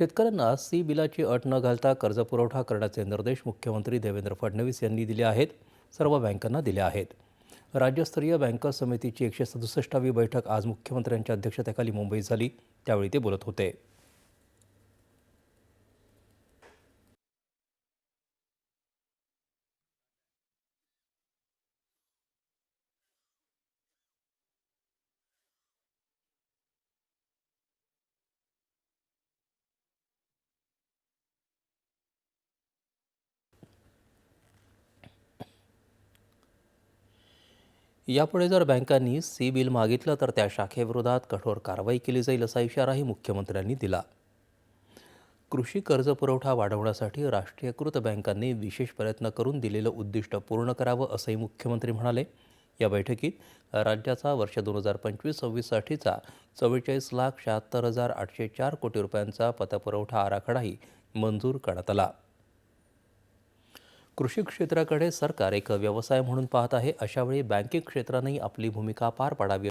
शेतकऱ्यांना सी बिलाची अट न घालता कर्जपुरवठा करण्याचे निर्देश मुख्यमंत्री देवेंद्र फडणवीस यांनी दिले आहेत सर्व बँकांना दिले आहेत. राज्यस्तरीय बँकर्स समितीची एकशे सदुसष्टावी बैठक आज मुख्यमंत्र्यांच्या अध्यक्षतेखाली मुंबईत झाली त्यावेळी ते बोलत होते. यापुढे जर बँकांनी सी बिल मागितलं तर त्या शाखेविरोधात कठोर कारवाई केली जाईल असा इशाराही मुख्यमंत्र्यांनी दिला. कृषी कर्ज पुरवठा वाढवण्यासाठी राष्ट्रीयकृत बँकांनी विशेष प्रयत्न करून दिलेलं उद्दिष्ट पूर्ण करावं असंही मुख्यमंत्री म्हणाले. या बैठकीत राज्याचा वर्ष दोन हजार पंचवीस सव्वीससाठीचा चव्वेचाळीस लाख शहात्तर हजार आठशे चार कोटी रुपयांचा पतपुरवठा आराखडाही मंजूर करण्यात आला. कृषी क्षेत्राकडे सरकार एक व्यवसाय म्हणून पाहत आहे. अशावेळी बँकिंग क्षेत्रानेही आपली भूमिका पार पाडावी.